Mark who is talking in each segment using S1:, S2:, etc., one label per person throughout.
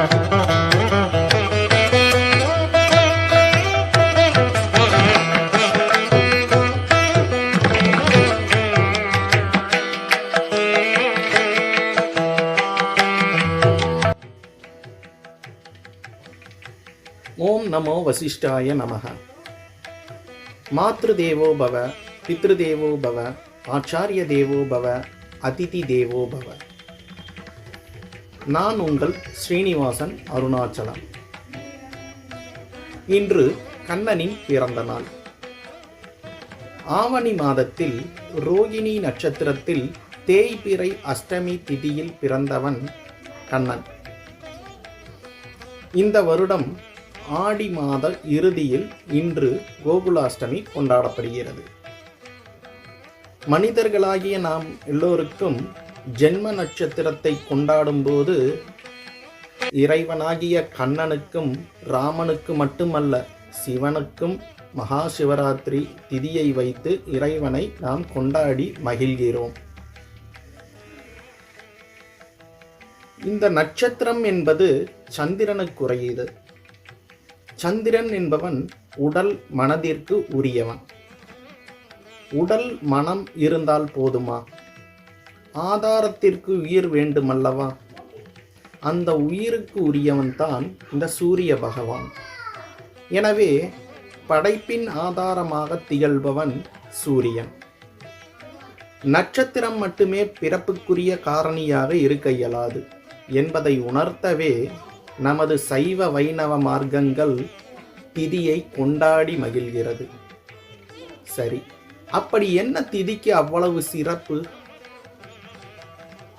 S1: ఓం నమో వశిష్ఠాయ నమ. మాతృదేవో భవ పితృదేవో భవ ఆచార్యదేవో భవ అతిథిదేవో భవ. நான் உங்கள் ஸ்ரீனிவாசன் அருணாச்சலம். இன்று கண்ணனின் பிறந்த நாள். ஆவணி மாதத்தில் ரோகிணி நட்சத்திரத்தில் தேய்பிறை அஷ்டமி திதியில் பிறந்தவன் கண்ணன். இந்த வருடம் ஆடி மாத இறுதியில் இன்று கோகுலாஷ்டமி கொண்டாடப்படுகிறது. மனிதர்களாகிய நாம் எல்லோருக்கும் ஜென்ம நட்சத்திரத்தை கொண்டாடும்போது இறைவனாகிய கண்ணனுக்கும் ராமனுக்கு மட்டுமல்ல சிவனுக்கும் மகா சிவராத்திரி திதியை வைத்து இறைவனை நாம் கொண்டாடி மகிழ்கிறோம். இந்த நட்சத்திரம் என்பது சந்திரனுக்குரியது. சந்திரன் என்பவன் உடல் மனதிற்கு உரியவன். உடல் மனம் இருந்தால் போதுமா? ஆதாரத்திற்கு உயிர் வேண்டுமல்லவா? அந்த உயிருக்கு உரியவன் தான் இந்த சூரிய பகவான். எனவே படைப்பின் ஆதாரமாக திகழ்பவன் சூரியன். நட்சத்திரம் மட்டுமே பிறப்புக்குரிய காரணியாக இருக்க இயலாது என்பதை உணர்த்தவே நமது சைவ வைணவ மார்க்கங்கள் திதியை கொண்டாடி மகிழ்கிறது. சரி அப்படி என்ன திதிக்கு அவ்வளவு சிறப்பு?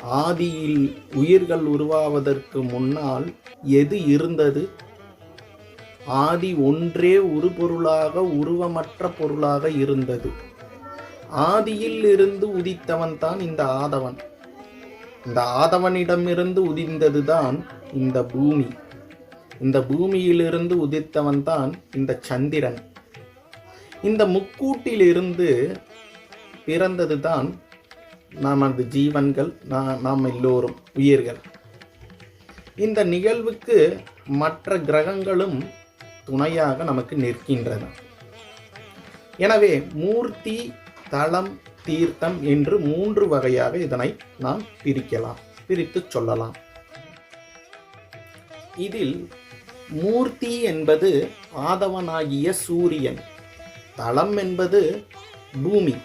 S1: ஆதியில் உயிர்கள் உருவாவதற்கு முன்னால் எது இருந்தது? ஆதி ஒன்றே உருபொருளாக உருவமற்ற பொருளாக இருந்தது. ஆதியில் இருந்து உதித்தவன் தான் இந்த ஆதவன். இந்த ஆதவனிடமிருந்து உதிர்ந்ததுதான் இந்த பூமி. இந்த பூமியிலிருந்து உதித்தவன் தான் இந்த சந்திரன். இந்த முக்கூட்டிலிருந்து பிறந்தது தான் நமது ஜீவன்கள் நாம் எல்லோரும் உயிர்கள். இந்த நிகழ்வுக்கு மற்ற கிரகங்களும் துணையாக நமக்கு நிற்கின்றன. எனவே மூர்த்தி தளம் தீர்த்தம் என்று மூன்று வகையாக இதனை நாம் பிரிக்கலாம் பிரித்துச் சொல்லலாம். இதில் மூர்த்தி என்பது ஆதவனாகிய சூரியன் தளம் என்பது பூமி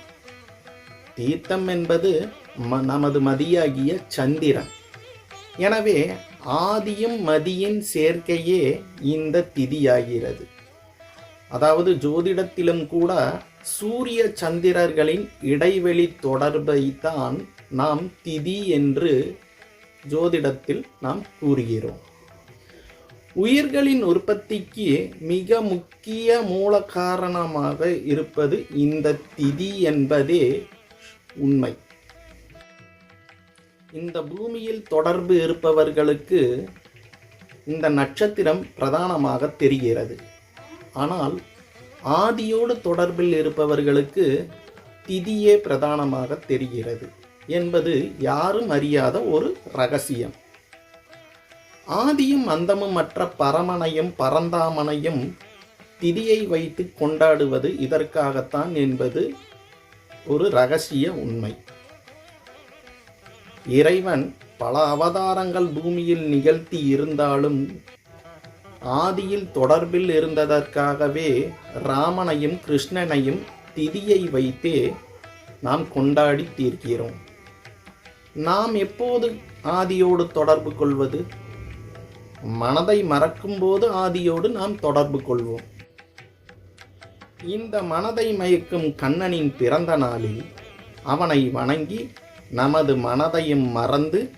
S1: தீர்த்தம் என்பது ம- நமது மதியாகிய சந்திரன். எனவே ஆதியும் மதியின் சேர்க்கையே இந்த திதியாகிறது. அதாவது ஜோதிடத்திலும் கூட சூரிய சந்திரர்களின் இடைவெளி தொடர்பை தான் நாம் திதி என்று ஜோதிடத்தில் நாம் கூறுகிறோம். உயிர்களின் உற்பத்திக்கு மிக முக்கிய மூல காரணமாக இருப்பது இந்த திதி என்பதே உண்மை. இந்த பூமியில் தொடர்பு இருப்பவர்களுக்கு இந்த நட்சத்திரம் பிரதானமாக தெரிகிறது. ஆனால் ஆதியோடு தொடர்பில் இருப்பவர்களுக்கு திதியே பிரதானமாக தெரிகிறது என்பது யாரும் அறியாத ஒரு ரகசியம். ஆதியும் அந்தமும் மற்ற பரமனையும் பரந்தாமனையும் திதியை வைத்து கொண்டாடுவது இதற்காகத்தான் என்பது ஒரு ரகசிய உண்மை. இறைவன் பல அவதாரங்கள் பூமியில் நிகழ்த்தி இருந்தாலும் ஆதியில் தொடர்பில் இருந்ததற்காகவே ராமனையும் கிருஷ்ணனையும் திதியை வைத்தே நாம் கொண்டாடி தீர்க்கிறோம். நாம் எப்போது ஆதியோடு தொடர்பு கொள்வது? மனதை மறக்கும்போது ஆதியோடு நாம் தொடர்பு கொள்வோம். இந்த மனதை மயக்கும் கண்ணனின் பிறந்த நாளில் அவனை வணங்கி நமது மனதையும் மறந்து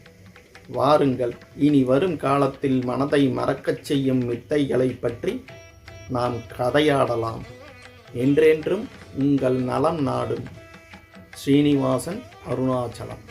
S1: வாருங்கள். இனி வரும் காலத்தில் மனதை மறக்கச் செய்யும் மித்தைகளை பற்றி நாம் கதையாடலாம். என்றென்றும் உங்கள் நலம் நாடும். ஸ்ரீனிவாசன் அருணாச்சலம்.